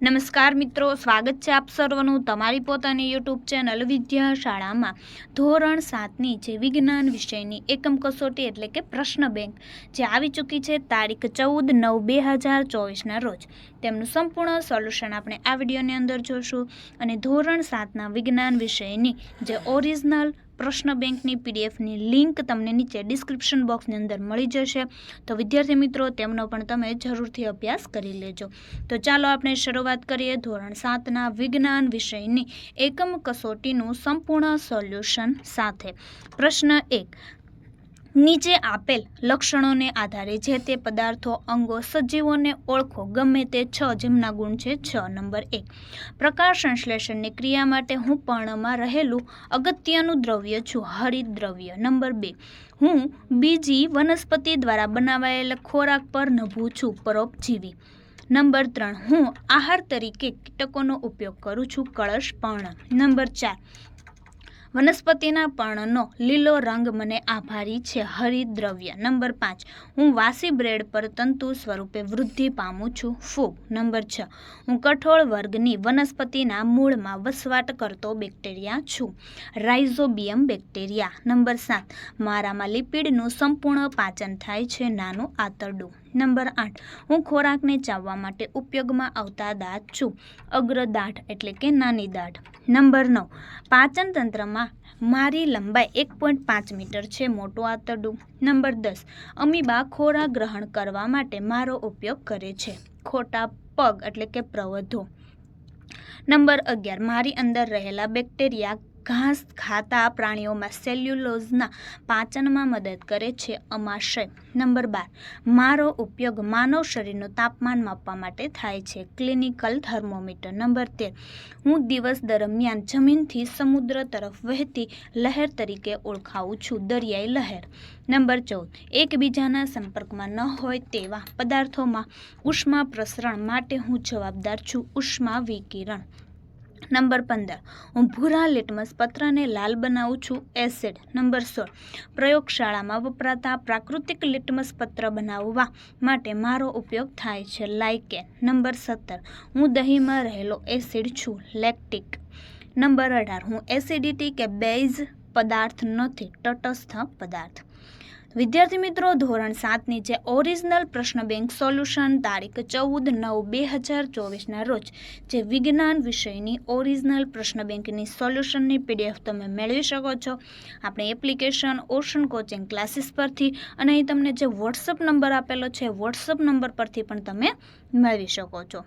નમસ્કાર મિત્રો, સ્વાગત છે આપ સર્વનું તમારી પોતાની યુટ્યુબ ચેનલ વિદ્યા શાળામાં ધોરણ સાતની જે વિજ્ઞાન વિષયની એકમ કસોટી એટલે કે પ્રશ્ન બેંક, જે આવી ચૂકી છે તારીખ ચૌદ નવ બે હજાર ચોવીસના રોજ. તેમનું સંપૂર્ણ સોલ્યુશન આપણે આ વિડીયોની અંદર જોશું. અને ધોરણ સાતના વિજ્ઞાન વિષયની જે ઓરિજિનલ પ્રશ્ન બેંકની પીડીએફની લિંક તમને નીચે ડિસ્ક્રિપ્શન બોક્સની અંદર મળી જશે. તો વિદ્યાર્થી મિત્રો, તેમનો પણ તમે જરૂરથી અભ્યાસ કરી લેજો. તો ચાલો આપણે શરૂઆત કરીએ ધોરણ સાતના વિજ્ઞાન વિષયની એકમ કસોટીનું સંપૂર્ણ સોલ્યુશન સાથે. પ્રશ્ન એક નીચે આપેલ લક્ષણોને આધારે જે તે પદાર્થો, અંગો, સજીવોને ઓળખો. ગમે તે છ જેમના ગુણ છે છ. નંબર એક. પ્રકાશ સંશ્લેષણની ક્રિયા માટે હું પર્ણમાં રહેલું અગત્યનું દ્રવ્ય છું, હરિત દ્રવ્ય. નંબર બે. હું બીજી વનસ્પતિ દ્વારા બનાવાયેલ ખોરાક પર નભું છું, પરોપજીવી. નંબર ત્રણ. હું આહાર તરીકે કીટકોનો ઉપયોગ કરું છું, કળશ, પર્ણ. નંબર ચાર. વનસ્પતિના પર્ણનો લીલો રંગ મને આભારી છે. હરિદ્રવ્ય. નંબર પાંચ. હું વાસી બ્રેડ પર તંતુ સ્વરૂપે વૃદ્ધિ પામું છું. ફૂગ. નંબર છ. હું કઠોળ વર્ગની વનસ્પતિના મૂળમાં વસવાટ કરતો બેક્ટેરિયા છું. Rhizobium bacteria. નંબર સાત. મારામાં લિપિડનું સંપૂર્ણ પાચન થાય છે નાનું આંતરડું. નંબર આઠ. હું ખોરાકને ચાવવા માટે ઉપયોગમાં આવતા દાંત છું. અગ્રદાઢ એટલે કે નાની દાઢ. નંબર નવ. પાચન તંત્રમાં મારી લંબાઈ એક પોઈન્ટ પાંચ મીટર છે, મોટું આંતરડું. નંબર દસ, અમીબા ખોરાક ગ્રહણ કરવા માટે મારો ઉપયોગ કરે છે. ખોટા પગ એટલે કે પ્રવધો. નંબર અગિયાર, મારી અંદર રહેલા બેક્ટેરિયા ઘાસ ખાતા પ્રાણીઓમાં સેલ્યુલોઝના પાચનમાં મદદ કરે છે અમાશય. નંબર બાર, મારો ઉપયોગ માનવ શરીરનું તાપમાન માપવા માટે થાય છે. Clinical thermometer. નંબર તેર, હું દિવસ દરમિયાન જમીનથી સમુદ્ર તરફ વહેતી લહેર તરીકે ઓળખાવું છું, દરિયાઈ લહેર. નંબર ચૌદ, એકબીજાના સંપર્કમાં ન હોય તેવા પદાર્થોમાં ઉષ્મા પ્રસરણ માટે હું જવાબદાર છું, ઉષ્મા વિકિરણ. નંબર પંદર. હું ભૂરા લિટમસ પત્રને લાલ બનાવું છું. એસિડ. નંબર સોળ. પ્રયોગશાળામાં વપરાતા પ્રાકૃતિક લિટમસ પત્ર બનાવવા માટે મારો ઉપયોગ થાય છે. લાઇકેન નંબર સત્તર. હું દહીંમાં રહેલો એસિડ છું. લેક્ટિક. નંબર અઢાર. હું એસિડિટી કે બેઝ પદાર્થ નથી. તટસ્થ પદાર્થ. વિદ્યાર્થી મિત્રો, ધોરણ સાતની જે ઓરિજિનલ પ્રશ્ન બેંક સોલ્યુશન તારીખ ચૌદ નવ બે હજાર ચોવીસના રોજ જે વિજ્ઞાન વિષયની ઓરિજિનલ પ્રશ્ન બેંકની સોલ્યુશનની પીડીએફ તમે મેળવી શકો છો. આપણે એપ્લિકેશન ઓશન કોચિંગ ક્લાસીસ પરથી અને અહીં તમને જે વોટ્સઅપ નંબર આપેલો છે વોટ્સઅપ નંબર પરથી પણ તમે મેળવી શકો છો.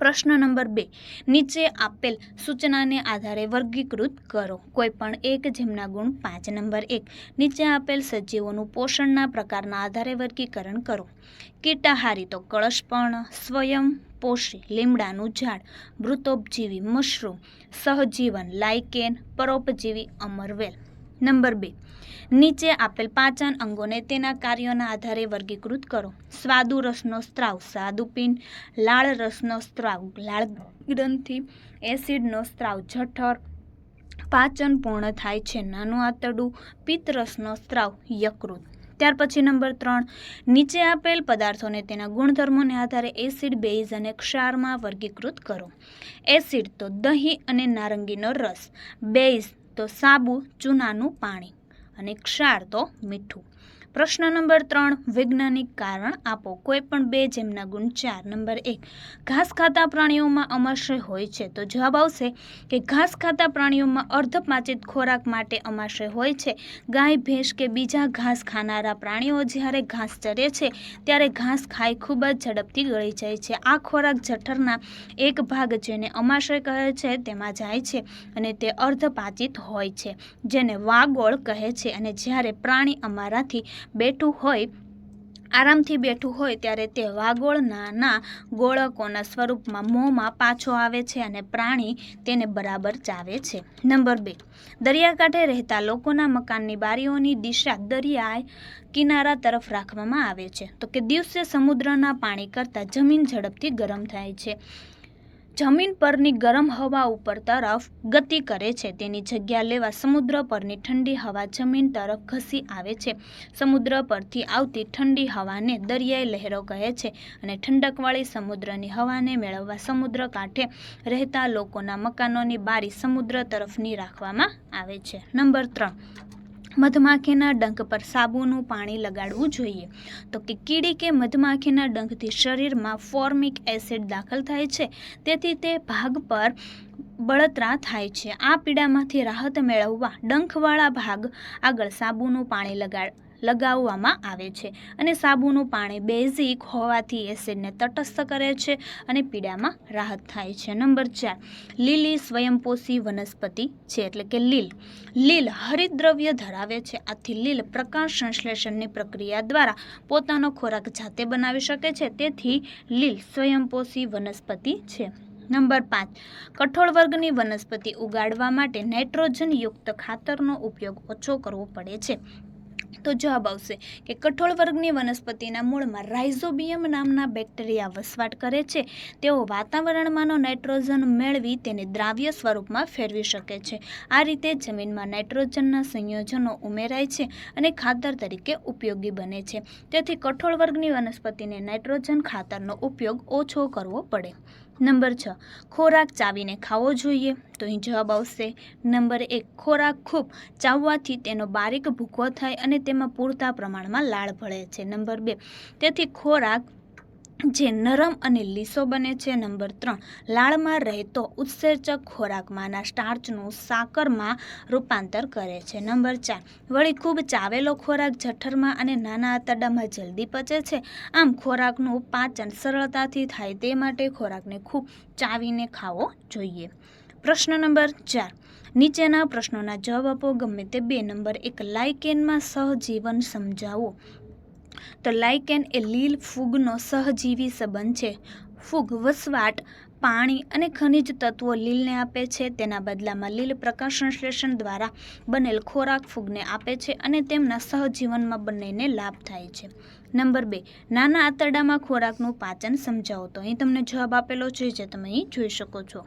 પ્રશ્ન નંબર બે. નીચે આપેલ સૂચનાને આધારે વર્ગીકૃત કરો. કોઈપણ એક જેમના ગુણ પાંચ નંબર એક. નીચે આપેલ સજીવોનું પોષણના પ્રકારના આધારે વર્ગીકરણ કરો. કીટાહારી તો કળશપર્ણ સ્વયં પોષી, લીમડાનું ઝાડ, મૃતોપજીવી મશરૂમ, સહજીવન લાઇકેન પરોપજીવી, અમરવેલ. નંબર બે. નીચે આપેલ પાચન અંગોને તેના કાર્યોના આધારે વર્ગીકૃત કરો. સ્વાદુ રસનો સ્ત્રાવ સ્વાદુપિંડ લાળ રસનો સ્ત્રાવ, લાળ ગ્રંથિ, એસિડનો સ્ત્રાવ, જઠર, પાચન પૂર્ણ થાય છે, નાનું આંતરડું, પિત્ત રસનો સ્ત્રાવ, યકૃત. ત્યાર પછી નંબર ત્રણ, નીચે આપેલ પદાર્થોને તેના ગુણધર્મોને આધારે એસિડ, બેઝ અને ક્ષારમાં વર્ગીકૃત કરો. એસિડ તો દહીં અને નારંગીનો રસ, બેઝ તો સાબુ, ચૂનાનું પાણી. અને ક્ષાર તો મીઠું. પ્રશ્ન નંબર ત્રણ, વૈજ્ઞાનિક કારણ આપો. કોઈ પણ બે જેમના ગુણ ચાર. નંબર એક, ઘાસ ખાતા પ્રાણીઓમાં અમાશય હોય છે. તો જવાબ આવશે કે ઘાસ ખાતા પ્રાણીઓમાં અર્ધપાચિત ખોરાક માટે અમાશય હોય છે. ગાય, ભેંસ કે બીજા ઘાસ ખાનારા પ્રાણીઓ જ્યારે ઘાસ ચરે છે, ત્યારે ઘાસ ખાઈ ખૂબ જ ઝડપથી ગળી જાય છે. આ ખોરાક જઠરના એક ભાગ જેને અમાશય કહે છે તેમાં જાય છે અને તે અર્ધપાચિત હોય છે, જેને વાગોળ કહે છે. અને જ્યારે પ્રાણી અમારાથી બેઠું હોય, આરામથી બેઠું હોય ત્યારે તે વાગોળ નાના ગોળકોના સ્વરૂપમાં મોંમાં પાછો આવે છે અને પ્રાણી તેને બરાબર ચાવે છે. નંબર બે. દરિયાકાંઠે રહેતા લોકોના મકાનની બારીઓની દિશા દરિયા કિનારા તરફ રાખવામાં આવે છે. તો કે દિવસે સમુદ્રના પાણી કરતાં જમીન ઝડપથી ગરમ થાય છે. જમીન પરની ગરમ હવા ઉપર તરફ ગતિ કરે છે. તેની જગ્યા લેવા સમુદ્ર પરની ઠંડી હવા જમીન તરફ ઘસી આવે છે. સમુદ્ર પરથી આવતી ઠંડી હવાને દરિયાઈ લહેરો કહે છે અને ઠંડકવાળી સમુદ્રની હવાને મેળવવા સમુદ્ર કાંઠે રહેતા લોકોના મકાનોની બારી સમુદ્ર તરફની રાખવામાં આવે છે. નંબર ત્રણ મધમાખીના ડંખ પર સાબુનું પાણી લગાડવું જોઈએ. તો કે કીડી કે મધમાખીના ડંખથી શરીરમાં ફોર્મિક એસિડ દાખલ થાય છે, તેથી તે ભાગ પર બળતરા થાય છે. આ પીડામાંથી રાહત મેળવવા ડંખવાળા ભાગ આગળ સાબુનું પાણી લગાડ લગાવવામાં આવે છે અને સાબુનું પાણી બેઝિક હોવાથી એસિડને તટસ્થ કરે છે અને પીડામાં રાહત થાય છે. નંબર ચાર, લીલી સ્વયંપોષી વનસ્પતિ છે એટલે કે લીલ. લીલ હરિદ્રવ્ય ધરાવે છે. આથી લીલ પ્રકાશ સંશ્લેષણની પ્રક્રિયા દ્વારા પોતાનો ખોરાક જાતે બનાવી શકે છે. તેથી લીલ સ્વયંપોષી વનસ્પતિ છે. નંબર પાંચ, કઠોળ વર્ગની વનસ્પતિ ઉગાડવા માટે નાઇટ્રોજનયુક્ત ખાતરનો ઉપયોગ ઓછો કરવો પડે છે. તો જવાબ આવશે કે કઠોળ વર્ગની વનસ્પતિના મૂળમાં રાઇઝોબિયમ નામના બેક્ટેરિયા વસવાટ કરે છે. તેઓ વાતાવરણમાંનો નાઇટ્રોજન મેળવી તેને દ્રાવ્ય સ્વરૂપમાં ફેરવી શકે છે. આ રીતે જમીનમાં નાઇટ્રોજનના સંયોજનો ઉમેરાય છે અને ખાતર તરીકે ઉપયોગી બને છે. તેથી કઠોળ વર્ગની વનસ્પતિને નાઇટ્રોજન ખાતરનો ઉપયોગ ઓછો કરવો પડે. નંબર છ, ખોરાક ચાવીને ખાવો જોઈએ. તો અહીં જવાબ આવશે, નંબર એક, ખોરાક ખૂબ ચાવવાથી તેનો બારીક ભૂકો થાય અને તેમાં પૂરતા પ્રમાણમાં લાળ ભળે છે. નંબર બે, તેથી ખોરાક જે નરમ અને લીસો બને છે. નંબર ત્રણ, લાળમાં રહેતો ઉત્સર્જક ખોરાકમાંના સ્ટાર્ચનું સાકરમાં રૂપાંતર કરે છે. નંબર ચાર, વળી ખૂબ ચાવેલો ખોરાક જઠરમાં અને નાના આંતરડામાં જલ્દી પચે છે. આમ ખોરાકનું પાચન સરળતાથી થાય તે માટે ખોરાકને ખૂબ ચાવીને ખાવો જોઈએ. પ્રશ્ન નંબર ચાર, નીચેના પ્રશ્નોના જવાબ ગમે તે બે. નંબર એક, લાઇકેનમાં સહજીવન સમજાવો. તો લાઇકેન એ લીલ ફૂગનો સહજીવી સંબંધ છે. ફૂગ વસવાટ, પાણી અને ખનિજ તત્વો લીલને આપે છે. તેના બદલામાં લીલ પ્રકાશ સંશ્લેષણ દ્વારા બનેલ ખોરાક ફૂગને આપે છે અને તેમના સહજીવનમાં બંનેને લાભ થાય છે. નંબર બે, નાના આંતરડામાં ખોરાકનું પાચન સમજાવો. તો અહીં તમને જવાબ આપેલો છે, જે તમે અહીં જોઈ શકો છો.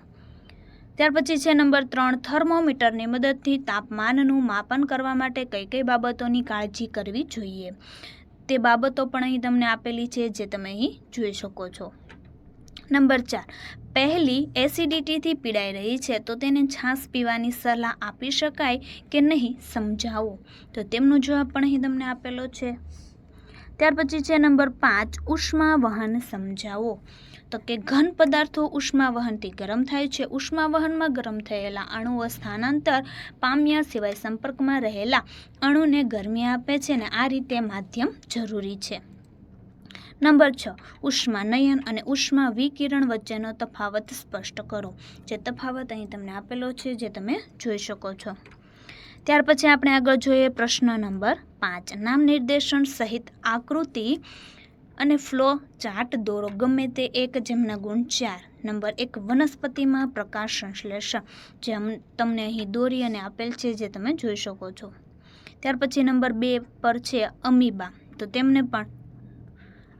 ત્યાર પછી છે નંબર ત્રણ, થર્મોમીટરની મદદથી તાપમાનનું માપન કરવા માટે કઈ કઈ બાબતોની કાળજી કરવી જોઈએ? તે બાબતો પણ અહીં તમને આપેલી છે જે તમે અહીં જોઈ શકો છો. નંબર ચાર, પહેલી એસિડિટીથી પીડાઈ રહી છે તો તેને છાશ પીવાની સલાહ આપી શકાય કે નહીં સમજાવો? તો તેમનો જવાબ પણ અહીં તમને આપેલો છે. ત્યાર પછી છે નંબર પાંચ ઉષ્મા વહન સમજાવો. તો કે ઘન પદાર્થો ઉષ્મા વહનથી ગરમ થાય છે. ઉષ્મા વહનમાં ગરમ થયેલા અણુઓ સ્થાનાંતર પામ્યા સિવાય સંપર્કમાં રહેલા અણુને ગરમી આપે છે ને આ રીતે માધ્યમ જરૂરી છે. નંબર છ, ઉષ્મા નયન અને ઉષ્મા વિકિરણ વચ્ચેનો તફાવત સ્પષ્ટ કરો. જે તફાવત અહીં તમને આપેલો છે, જે તમે જોઈ શકો છો. ત્યાર પછી આપણે આગળ જોઈએ પ્રશ્ન નંબર પાંચ નામ નિર્દેશન સહિત આકૃતિ અને ફ્લો ચાર્ટ દોરો. ગમે તે એક જેમના ગુણ ચાર. નંબર એક, વનસ્પતિમાં પ્રકાશ સંશ્લેષણ જે તમને અહીં દોરી અને આપેલ છે જે તમે જોઈ શકો છો. ત્યાર પછી નંબર બે પર છે અમીબા. તો તેમને પણ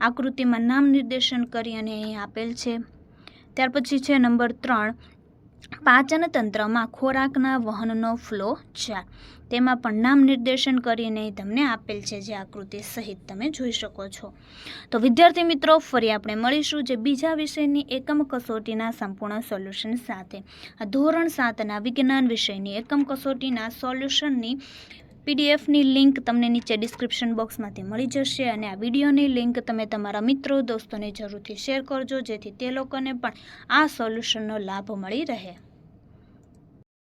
આકૃતિમાં નામ નિર્દેશન કરી અને અહીં આપેલ છે. ત્યાર પછી છે નંબર ત્રણ પાચન તંત્રમાં ખોરાકના વહનનો ફ્લો ચાર તેમાં પણ નામ નિર્દેશન કરીને તમને આપેલ છે જે આકૃતિ સહિત તમે જોઈ શકો છો. તો વિદ્યાર્થી મિત્રો, ફરી આપણે મળીશું જે બીજા વિષયની એકમ કસોટીના સંપૂર્ણ સોલ્યુશન સાથે. ધોરણ સાતના વિજ્ઞાન વિષયની એકમ કસોટીના સોલ્યુશનની પીડીએફની લિંક તમને નીચે ડિસ્ક્રિપ્શન બોક્સમાંથી મળી જશે અને આ વિડીયોની લિંક તમે તમારા મિત્રો, દોસ્તોને જરૂરથી શેર કરજો, જેથી તે લોકોને પણ આ સોલ્યુશનનો લાભ મળી રહે.